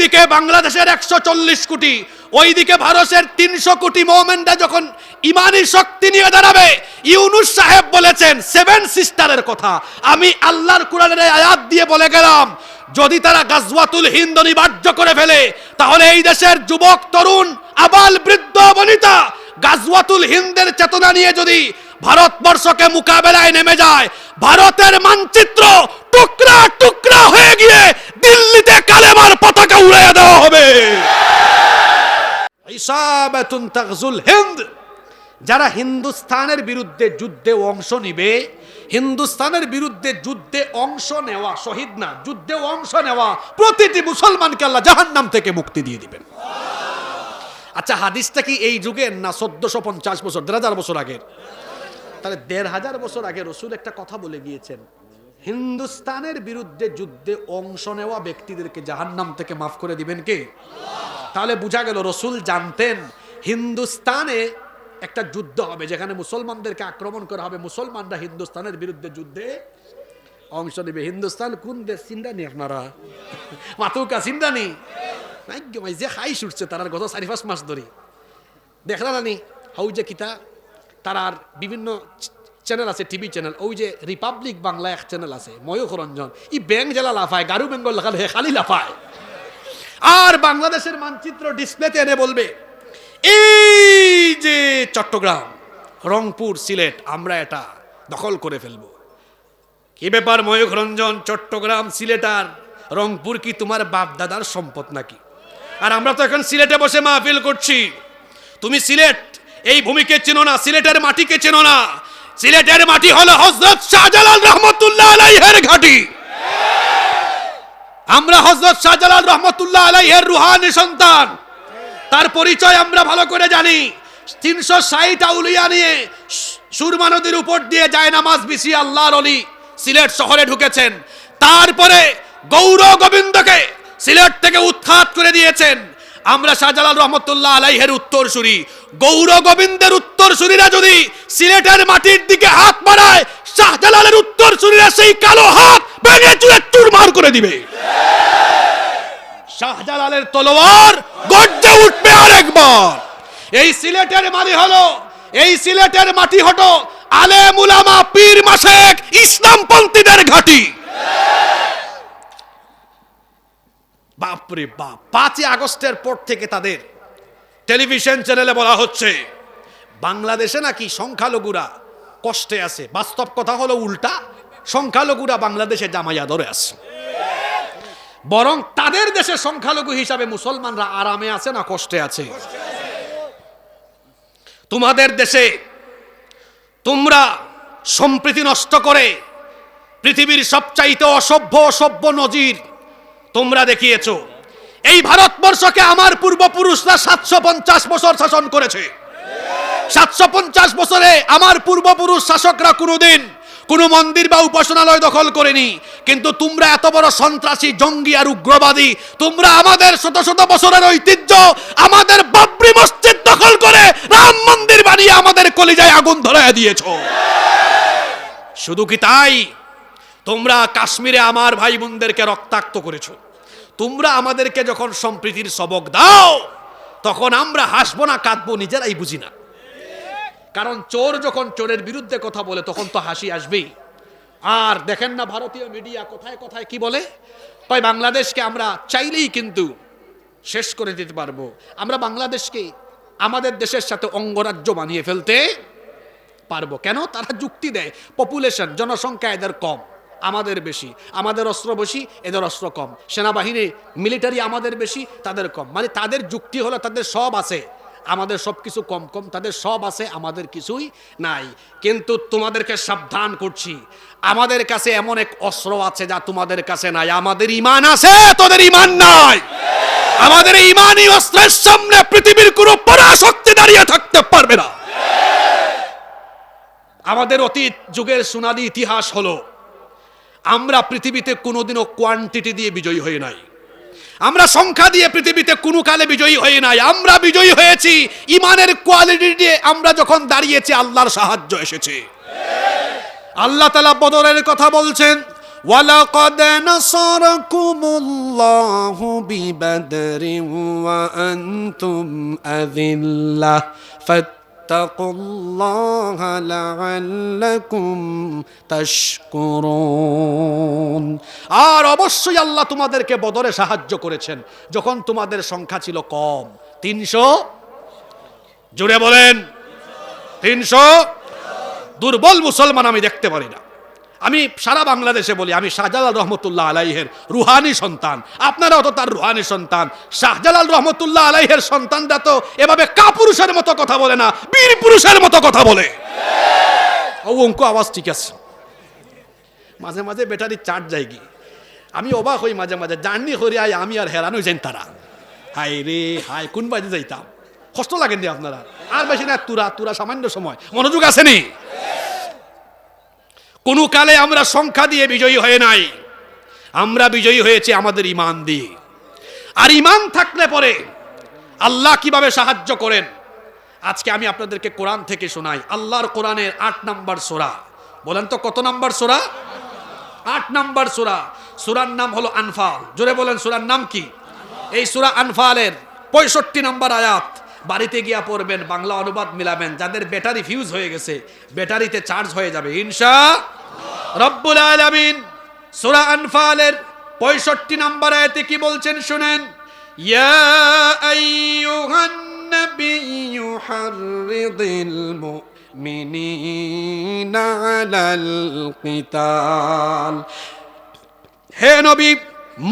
এইদিকে বাংলাদেশের একশো চল্লিশ কোটি, ওইদিকে ভারতের তিনশো কোটি মোমেন্টরা যখন ইমানি শক্তি নিয়ে দাঁড়াবে, ইউনুস সাহেব বলেছেন সেভেন সিস্টারের কথা। আমি আল্লাহর কোরআনের আয়াত দিয়ে বলে গেলাম, যদি তারা গাজওয়াতুল হিন্দ অনিবার্য করে ফেলে, তাহলে এই দেশের যুবক, তরুণ, আবাল, বৃদ্ধ, বনিতা গাজওয়াতুল হিন্দের চেতনা নিয়ে যদি ভারতবর্ষকে মোকাবেলায় নেমে যায় ভারতের মানচিত্র টুকরা টুকরা হয়ে গিয়ে দিল্লিতে কালেমার পতাকা উড়িয়ে দেওয়া হবে। হিন্দ। যারা হিন্দুস্তানের বিরুদ্ধে যুদ্ধে অংশ নিবে হিন্দুস্তানের বিরুদ্ধে যুদ্ধে অংশ নেওয়া শহীদ না, যুদ্ধে অংশ নেওয়া প্রতিটি মুসলমানকে আল্লাহ জাহান্নাম থেকে মুক্তি দিয়ে দিবেন। আচ্ছা হাদিসটা কি এই যুগের না চোদ্দশো পঞ্চাশ বছর, দেড় হাজার বছর আগের? তাহলে দেড় হাজার বছর আগে রসুল একটা কথা বলে গিয়েছেন, হিন্দুস্তানের বিরুদ্ধে যুদ্ধে অংশ নেওয়া ব্যক্তিদেরকে জাহান্নাম থেকে মাফ করে দিবেন কে? তাহলে বোঝা গেল রসুল জানতেন হিন্দুস্তানে একটা যুদ্ধ হবে, যেখানে মুসলমানদেরকে আক্রমণ করা হবে। মুসলমানরা হিন্দুস্তানের বিরুদ্ধে যুদ্ধে অংশ নেবে। হিন্দুস্তান কোন দেশ? চিন্তানি আপনারা? মাতুকা চিন্তানি নাই যে হাই ছুটছে, তারা গত চারি পাঁচ মাস ধরে। দেখলা নানি হাউ যে কিতা তারার বিভিন্ন চ্যানেল আছে টিভি চ্যানেল ওই যে রিপাবলিক বাংলা এক চ্যানেল আছে ময়ূখ রঞ্জন ই ব্যাং জেলা লাফায়, গারু বেঙ্গল লেখালে হে খালি লাফায়। আর বাংলাদেশের মানচিত্র ডিসপ্লেতে এনে বলবে, এই যে চট্টগ্রাম, রংপুর, সিলেট, আমরা এটা দখল করে ফেলব। কি ব্যাপার ময়ূখ রঞ্জন চট্টগ্রাম, সিলেট আর রংপুর কি তোমার বাপ দাদার সম্পদ নাকি? আর আমরা তো এখন সিলেটে বসে মাহফিল করছি। তুমি সিলেট এই ভূমিকে চেনো না, সিলেটের মাটিকে চেনো না। সিলেটের মাটি হলো হজরত শাহজালাল রহমতুল্লাহ আলাইহের ঘাটি। আমরা হজরত শাহজালাল রহমতুল্লাহ আলাইহের রুহানি সন্তান। তার পরিচয় আমরা ভালো করে জানি। তিনশো ষাট আউলিয়া নিয়ে সুরমা নদীর উপর দিয়ে যায় নামাজ বিসি আল্লাহর অলি সিলেট শহরে ঢুকেছেন। তারপরে গৌর গোবিন্দকে সিলেট থেকে উৎখাত করে দিয়েছেন। আমরা শাহজালাল রহমতুল্লাহ আলাইহের উত্তরসূরি, গৌর গোবিন্দের উত্তরসূরিরা যদি সিলেটের মাটির দিকে হাত বাড়ায়, শাহজালালের উত্তরসূরিরা সেই কালো হাত ভেঙে চুরে চুরমার করে দিবে। শাহজালালের তলোয়ার গর্জে উঠবে আরেকবার। এই সিলেটের মাটি হলো, এই সিলেটের মাটি হটো আলেম উলামা পীর মাসেক ইসলামপন্থীদের ঘাঁটি। বাপরে বাপ, পাঁচই আগস্টের পর থেকে তাদের টেলিভিশন চ্যানেলে বলা হচ্ছে, বাংলাদেশে নাকি সংখ্যালঘুরা কষ্টে আছে। বাস্তব কথা হলো উল্টা, সংখ্যালঘুরা বাংলাদেশে জামাইয়া ধরে আছে। বরং তাদের দেশে সংখ্যালঘু হিসাবে মুসলমানরা আরামে আছে না কষ্টে আছে? তোমাদের দেশে তোমরা সম্প্রীতি নষ্ট করে পৃথিবীর সবচাইতে অসভ্য অসভ্য নজির তোমরা দেখিয়েছ। এই ভারতবর্ষকে আমার পূর্বপুরুষরা সাতশো পঞ্চাশ বছর শাসন করেছে। সাতশো পঞ্চাশ বছরে আমার পূর্বপুরুষ শাসকরা কোনোদিন কোনো মন্দির বা উপাসনালয় দখল করেনি। কিন্তু তোমরা এত বড় সন্ত্রাসী, জঙ্গি আর উগ্রবাদী, তোমরা আমাদের শত শত বছরের ঐতিহ্য, আমাদের বাবরি মসজিদ দখল করে রাম মন্দির বানিয়ে আমাদের কলিজায় আগুন ধরায় দিয়েছ। শুধু কি তাই? তোমরা কাশ্মীরে আমার ভাই বোনদেরকে রক্তাক্ত করেছ। তোমরা আমাদেরকে যখন সম্প্রীতির সবক দাও, তখন আমরা হাসবো না, কাঁদবো, নিজেরাই বুঝি না। কারণ চোর যখন চোরের বিরুদ্ধে কথা বলে, তখন তো হাসি আসবেই। আর দেখেন না, ভারতীয় মিডিয়া কোথায় কোথায় কি বলে? তাই বাংলাদেশকে আমরা চাইলেই কিন্তু শেষ করে দিতে পারব। আমরা বাংলাদেশকে আমাদের দেশের সাথে অঙ্গরাজ্য বানিয়ে ফেলতে পারব। কেন? তারা যুক্তি দেয় পপুলেশন জনসংখ্যা এদের কম। আমাদের বেশি। আমাদের অস্ত্র বেশি, এদের অস্ত্র কম। সেনাবাহিনী মিলিটারি আমাদের বেশি, তাদের কম। মানে তাদের যুক্তি হলো, তাদের সব আছে। আমাদের সব কিছু কম কম। তাদের সব আছে, আমাদের কিছুই নাই। কিন্তু তোমাদেরকে সাবধান করছি। আমাদের কাছে এমন এক অস্ত্র আছে যা তোমাদের কাছে নাই। আমাদের ইমান আছে, তোদের ইমান নাই। আমাদের ইমানই অস্ত্রের সামনে পৃথিবীর কোনো পরাশক্তি দাঁড়িয়ে থাকতে পারবে না। আমাদের অতীত যুগের সোনালী ইতিহাস হলো আমরা পৃথিবীতে কোনোদিনও কোয়ান্টিটি দিয়ে বিজয়ী হয়ে নাই আমরা সংখ্যা দিয়ে পৃথিবীতে কোনো কালে বিজয়ী হয়ে নাই আমরা বিজয়ী হয়েছি ইমানের কোয়ালিটি দিয়ে আমরা যখন দাঁড়িয়েছি আল্লাহর সাহায্য এসেছে আল্লাহ তালা বদরের কথা বলছেন ولقد نصركم الله ببدر وأنتم أذلة فاتقوا الله لعلكم تشكرون আর অবশ্যই আল্লাহ তোমাদেরকে বদরে সাহায্য করেছেন যখন তোমাদের সংখ্যা ছিল কম তিনশো জুড়ে বলেন তিনশো দুর্বল মুসলমান আমি দেখতে পারি না আমি সারা বাংলাদেশে বলি, আমি শাহজালাল রহমতুল্লাহ আলাইহের রুহানি সন্তান। আপনারাও তো তার রুহানি সন্তান। শাহজালাল রহমতুল্লাহ আলাইহের সন্তানরা তো এভাবে কাপুরুষের মতো কথা বলে না, বীর পুরুষের মতো কথা বলে। ও অঙ্ক আওয়াজ ঠিক আছে। মাঝে মাঝে ব্যাটারি চার্জ যায় কি? আমি অবাক হই মাঝে মাঝে, জার্নি করে আই, আমি আর হেরান যাই তারা। হাই রে হাই কোন বাজে যাইতাম? কষ্ট লাগেন দি আপনারা? আর বেশি না, তুরা তুরা সামান্য সময়। মনোযোগ আসেনি কোনো কালে আমরা সংখ্যা দিয়ে বিজয়ী হয়ে নাই। আমরা বিজয়ী হয়েছে আমাদের ইমান দিয়ে। আর ইমান থাকলে পরে আল্লাহ কীভাবে সাহায্য করেন? আজকে আমি আপনাদেরকে কোরআন থেকে শোনাই। আল্লাহর কোরআনের আট নাম্বার সোরা। বলেন তো কত নাম্বার সোরা? আট নাম্বার সোরা। সুরার নাম হলো আনফাল। জোরে বলেন, সুরার নাম কি? এই সুরা আনফালের পঁয়ষট্টি নাম্বার আয়াত। বাড়িতে গিয়া পড়বেন, বাংলা অনুবাদ মিলাবেন, যাদের ব্যাটারি ফিউজ হয়ে গেছে, ব্যাটারিতে চার্জ হয়ে যাবে, ইনশা রব্বুল আলামিন। সূরা আনফালের পঁয়ষট্টি নম্বর আয়াতে কি বলছেন শুনেন? ইয়া আইয়ুহান নাবিয়্যু হাররিদিল মুমিনিনা আলাল কিতাল। হে নবী,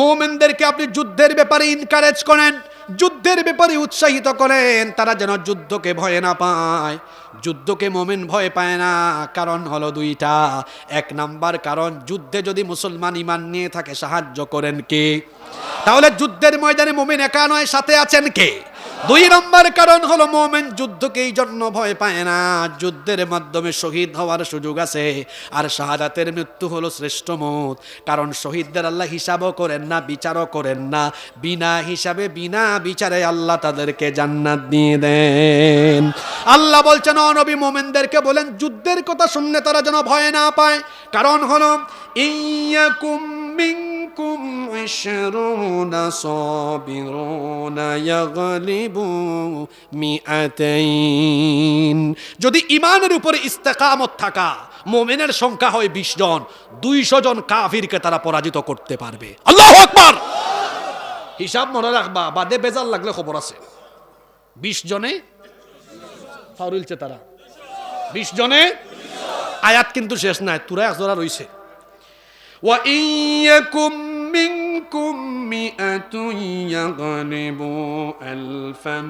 মুমিনদেরকে আপনি যুদ্ধের ব্যাপারে ইনকারেজ করেন। যুদ্ধের ব্যাপারে উৎসাহিত করেন, তারা যেন যুদ্ধকে ভয় না পায়। যুদ্ধকে মোমেন ভয় পায় না। কারণ হলো দুইটা। এক নাম্বার কারণ, যুদ্ধে যদি মুসলমান ইমান নিয়ে থাকে, সাহায্য করেন কে? তাহলে যুদ্ধের ময়দানে মোমেন একা নয়, সাথে আছেন কে? দুই নম্বর কারণ হলো মোমেন যুদ্ধকে এই জন্য ভয় পায় না। যুদ্ধের মাধ্যমে শহীদ হওয়ার সুযোগ আছে। আর শাহাদাতের মৃত্যু হলো শ্রেষ্ঠ মত। কারণ শহীদদের আল্লাহ হিসাবও করেন না, বিচারও করেন না। বিনা হিসাবে, বিনা বিচারে আল্লাহ তাদেরকে জান্নাত দিয়ে দেন। আল্লাহ বলছেন অনবী মোমেনদেরকে বলেন, যুদ্ধের কথা শুনলে তারা যেন ভয় না পায়। কারণ হলো ইয়াকুম মিং منكم عشرون صابرون يغلبوا مئتين যদি ইমানের উপরে ইস্তেকামত থাকা মোমেনের সংখ্যা হয় বিশ জন দুইশো জন কাফিরকে তারা পরাজিত করতে পারবে আল্লাহ আকবার হিসাব মনে রাখবা বাদে বেজাল লাগলে খবর আছে বিশ জনে ফাউরিলছে তারা বিশ জনে আয়াত কিন্তু শেষ নাই তুরা একজোড়া রইছে وإن يكن منكم مئة يغلبوا ألفا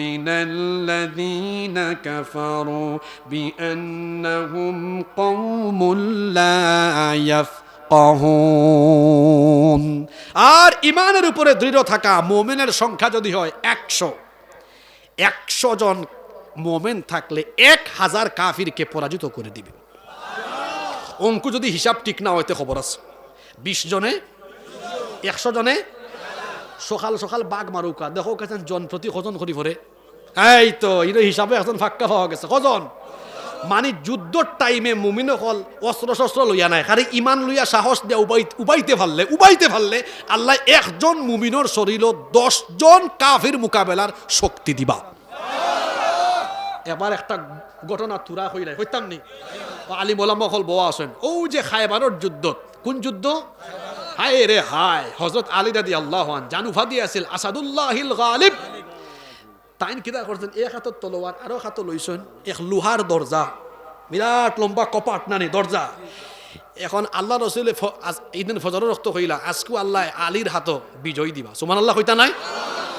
من الذين كفروا بأنهم قوم لا يفقهون আর ইমানের উপরে দৃঢ় থাকা মোমেনের সংখ্যা যদি হয় একশো একশো জন মোমেন থাকলে এক হাজার কাফিরকে পরাজিত করে দিবে অঙ্ক যদি হিসাব ঠিক না হইতে খবর আছে বিশ জনে একশো জনে? সকাল সকাল বাঘ মারুকা দেখো কেছেন জন প্রতি কজন করি ভরে এই তো, ইনো হিসাবে এখন ফাক্কা হওয়া গেছে কজন? মানে যুদ্ধর টাইমে মুমিন হল অস্ত্র শস্ত্র লইয়া নাই। খালি ইমান লইয়া সাহস দিয়া উবাই উবাইতে পারলে উবাইতে পারলে আল্লাহ একজন মুমিনর শরীর দশজন কাফির মোকাবেলার শক্তি দিবা। এবার একটা ঘটনা তুরা হইলাই হইতাম নি? আলী মোলাম্মা হল বোয়া আছেন। ও যে খাইবারর যুদ্ধ কোন যুদ্ধ? হায় রে হায়। হজরত আলী দাদি আল্লাহ জানুফা দিয়ে আছিল, আসাদুল্লাহিল গালিব। তাইন কিতা করছেন এক হাতত তলোয়ার, আরও হাতত লইছেন, এক লোহার দরজা। বিরাট লম্বা কপাট নানি, দরজা। এখন আল্লাহ রসুলে ইদিন ফজরের রক্ত হইলা আজকু আল্লাহ আলীর হাত বিজয় দিবা। সুমান আল্লাহ হইতা নাই?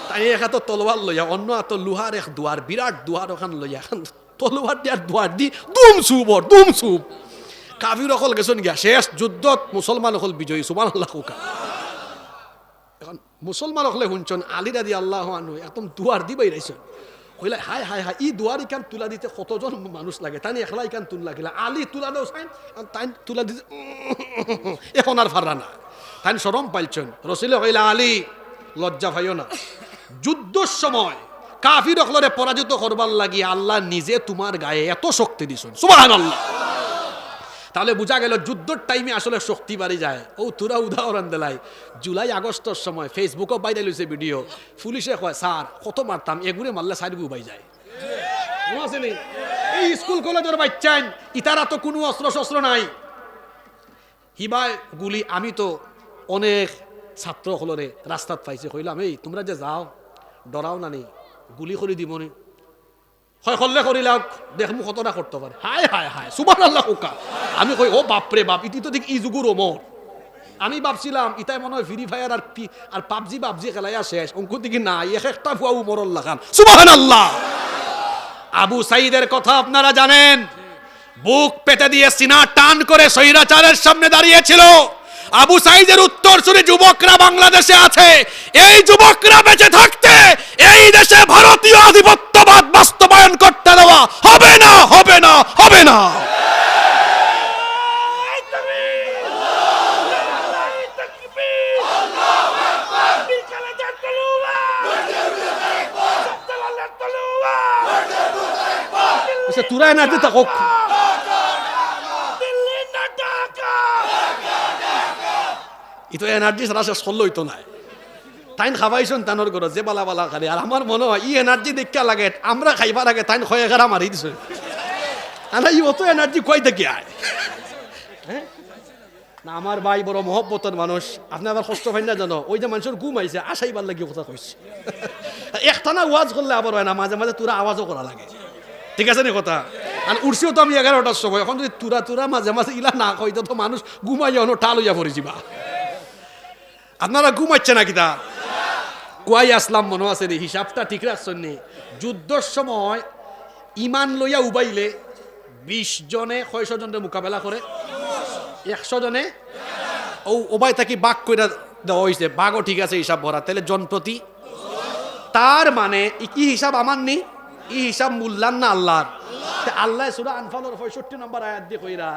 তাই এক হাতত তলোয়ার লইয়া, অন্য হাত লোহার এক দুয়ার, বিরাট দুয়ার ওখান লইয়া তলোয়ার দিয়ার দুয়ার দি, দুম চুবর দুম চুব কাবির অকল গেছেন গিয়া, শেষ যুদ্ধত মুসলমান অকল বিজয়ী সুমান আল্লাহ কোকা এখন মুসলমান হলে শুনছন আলী রাদি আল্লাহ আনু একদম দুয়ার দি বাইরাইছন কইলা, হাই হাই হাই, ই দুয়ার ইকান তুলা দিতে কতজন মানুষ লাগে? তাই একলা ইকান তুল লাগিলা। আলী তুলা দেও চাইন তাই তুলা দিতে এখন আর ফাররা না তাই সরম পাইছন রসিলে কইলা, আলী, লজ্জা ভাইও না। যুদ্ধর সময় কাফির অকলরে পরাজিত করবার লাগি আল্লাহ নিজে তোমার গায়ে এত শক্তি দিছন সুবাহান আল্লাহ তাহলে বোঝা গেল যুদ্ধর টাইমে আসলে শক্তি বাড়ি যায়। ও, তোরা উদাহরণ দিলাই। জুলাই, আগস্টর সময় ফেসবুকও বাইরে লইছে ভিডিও পুলিশে কয়, স্যার, কত মারতাম এগুলো মারলে সাইড গুবাই যায়। এই স্কুল কলেজের বাচ্চান ইতারা তো কোনো অস্ত্র শস্ত্র নাই। হিবায় গুলি, আমি তো অনেক ছাত্র হলরে রাস্তাত পাইছে, কইলাম, এই, তোমরা যে যাও, ডরাও না নি, গুলি করে দিব নি। হয় করিলাম দেখ, মোক কতটা করতে পারে। হায় হায় হায় সুবান আল্লাহ কোকা আমি কই ও বাপরে বাপ, ইতি তো দেখ, ই যুগুর ওমর আমি ভাবছিলাম, ইতাই মনে হয় ফ্রি ফায়ার আর আর পাবজি পাবজি খেলাইয়া শেষ অঙ্ক দিকে না এক একটা ফুয়া উমরল লাগান সুবাহান আল্লাহ আবু সাইদের কথা আপনারা জানেন। বুক পেতে দিয়ে সিনা টান করে স্বৈরাচারের সামনে দাঁড়িয়েছিল। আবু সাইদের উত্তর শুনে যুবকরা বাংলাদেশে আছে। এই যুবকরা বেঁচে থাকতে এই দেশে ভারতীয় আধিপত্যবাদ বাস্তবায়ন করতে দেওয়া হবে না হবে না হবে না। আচ্ছা তুরা এনার্জি থাকো। ইতো এনার্জি সারা শেষ করল হইতো নাই। তাইন খাবাইছন তানোর ঘর যে বালা বালা খালি। আর আমার মনে হয়, ই এনার্জি দেখা লাগে, আমরা খাইবার আগে তাইন খয়ে খারা মারি দিছে। আনা ই অত এনার্জি কই থেকে আয়। হ্যাঁ? না আমার ভাই বড় মহব্বতের মানুষ, আপনি আবার কষ্ট পাই না জানো? ওই যে মানুষের ঘুম আইছে আশাইবার লাগি কথা কইছে। একটানা ওয়াজ করলে আবার হয় না মাঝে মাঝে তোরা আওয়াজও করা লাগে। ঠিক আছে নি কথা? আর উঠছেও তো আমি এগারোটার সময়, এখন যদি তুরা তুরা মাঝে মাঝে ইলা না কইতো তো মানুষ ঘুমাই অন্য টাল হইয়া পড়ে যাবা আপনারা ঘুমাচ্ছে নাকি তা কুয়াই আসলাম মনে আছে রে হিসাবটা ঠিক রাখছেন যুদ্ধর সময় ইমান লইয়া উবাইলে বিশ জনে কয়শ জনের মোকাবেলা করে একশো জনে। ও ওবাই থাকি বাঘ কইরা দেওয়া হয়েছে বাঘও ঠিক আছে হিসাব ভরা তাহলে জনপ্রতি তার মানে কি হিসাব আমার নি? ই হিসাব মূল্যান না আল্লাহর? আল্লাহ সুরা আনফালের পঁয়ষট্টি নম্বর আয়াত দিয়ে কইরা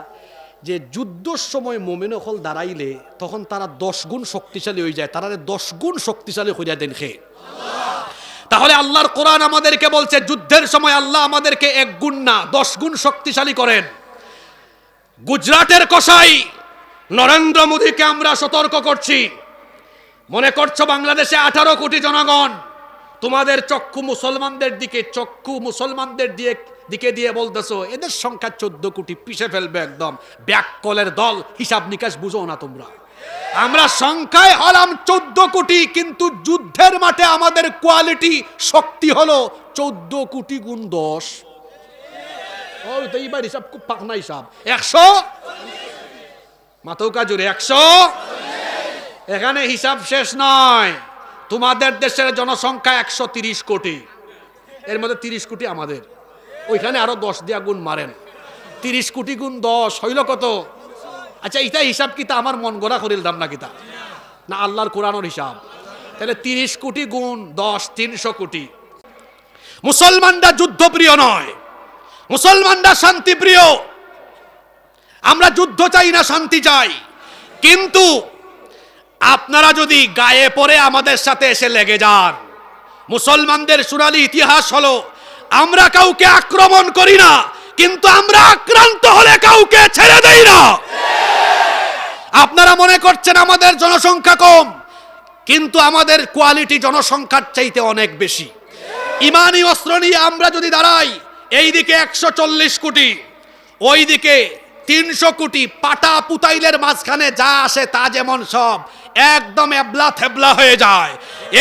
যে যুদ্ধর সময় মোমেন হল দাঁড়াইলে তখন তারা দশ গুণ শক্তিশালী হয়ে যায়। তারা দশ গুণ শক্তিশালী হইয়া দেন খে তাহলে আল্লাহর কোরআন আমাদেরকে বলছে, যুদ্ধের সময় আল্লাহ আমাদেরকে এক গুণ না, দশ গুণ শক্তিশালী করেন। গুজরাটের কসাই নরেন্দ্র মোদীকে আমরা সতর্ক করছি। মনে করছ বাংলাদেশে আঠারো কোটি জনগণ তোমাদের চক্ষু মুসলমানদের দিকে, চক্ষু মুসলমানদের দিয়ে, দিকে দিয়ে বলতেছো, এদের সংখ্যা চোদ্দ কোটি, পিষে ফেলবে একদম। ব্যাককলের দল, হিসাব নিকাশ বুঝো না তোমরা। আমরা সংখ্যায় হলাম চোদ্দ কোটি, কিন্তু যুদ্ধের মাঠে আমাদের কোয়ালিটি, শক্তি হলো চোদ্দ কোটি গুণ দশ। এইবার হিসাব খুব পাকনা হিসাব। একশো? মাতৌকা জুড়ে একশো? এখানে হিসাব শেষ নয়। তোমাদের দেশের জনসংখ্যা একশো তিরিশ কোটি। এর মধ্যে তিরিশ কোটি আমাদের। ওইখানে আরও দশ দিয়া গুণ মারেন। তিরিশ কোটি গুণ দশ, হইল কত? আচ্ছা এটা হিসাব কিতা আমার মন গড়া করিল দাম না কিতা না, আল্লাহর কোরআনের হিসাব। তাহলে তিরিশ কোটি গুণ দশ, তিনশো কোটি। মুসলমানরা যুদ্ধপ্রিয় নয়। মুসলমানরা শান্তিপ্রিয়। আমরা যুদ্ধ চাই না, শান্তি চাই। কিন্তু আপনারা যদি গায়ে পড়ে আমাদের সাথে এসে লেগে যান। মুসলমানদের সুনালি ইতিহাস হলো, আমরা কাউকে আক্রমণ করি না, কিন্তু আমরা আক্রান্ত হলে কাউকে ছেড়ে দেই না। আপনারা মনে করছেন আমাদের জনসংখ্যা কম, কিন্তু আমাদের কোয়ালিটি জনসংখ্যার চাইতে অনেক বেশি। ইমানি অস্ত্র নিয়ে আমরা যদি দাঁড়াই, এইদিকে একশো চল্লিশ কোটি, ওইদিকে তিনশো কোটি পাটা পুতাইলের মাঝখানে যা আসে তা যেমন সব, একদম এবলা থেবলা হয়ে যায়।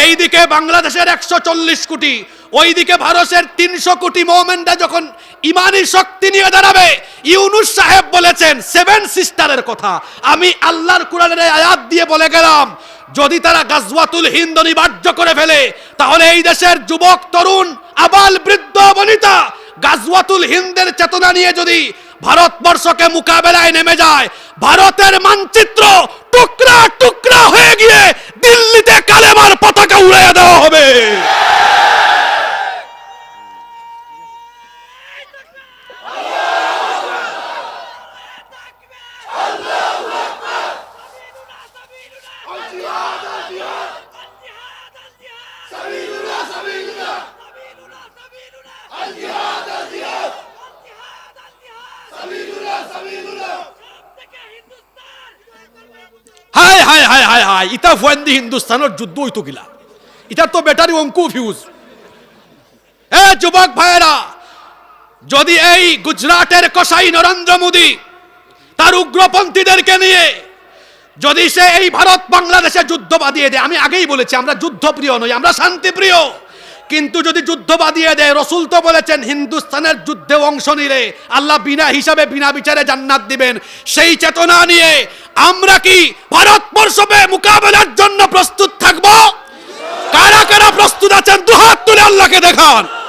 এইদিকে বাংলাদেশের একশো চল্লিশ কোটি, ওইদিকে ভারতের তিনশো কোটি মোমেন্টটা যখন ইমানি শক্তি নিয়ে দাঁড়াবে, ইউনুস সাহেব বলেছেন সেভেন সিস্টারের কথা। আমি আল্লাহর কোরআনের আয়াত দিয়ে বলে গেলাম, যদি তারা গাজওয়াতুল হিন্দ অনিবার্য করে ফেলে, তাহলে এই দেশের যুবক, তরুণ, আবাল বৃদ্ধ, বনিতা, গাজওয়াতুল হিন্দের চেতনা নিয়ে যদি ভারতবর্ষকে মোকাবেলায় নেমে যায়। ভারতের মানচিত্র টুকরা টুকরা হয়ে গিয়ে দিল্লিতে কালেমার ফুয়েন্দি হিন্দুস্তানের যুদ্ধ হইতো কিলা? ইটার তো ব্যাটারি অঙ্কু ফিউজ এ যুবক ভাইয়েরা, যদি এই গুজরাটের কসাই নরেন্দ্র মোদী তার উগ্রপন্থীদেরকে নিয়ে যদি সে এই ভারত বাংলাদেশে যুদ্ধ বাদিয়ে দেয়, আমি আগেই বলেছি, আমরা যুদ্ধপ্রিয় নই, আমরা শান্তিপ্রিয়। কিন্তু যদি যুদ্ধ বাদিয়ে দেয়, রসুল তো বলেছেন হিন্দুস্তানের যুদ্ধে অংশ নিলে আল্লাহ বিনা হিসাবে বিনা বিচারে জান্নাত দিবেন। সেই চেতনা নিয়ে আমরা কি ভারতবর্ষে মোকাবেলার জন্য প্রস্তুত থাকব? কারা কারা প্রস্তুত আছেন? দুহাত তুলে আল্লাহকে দেখান।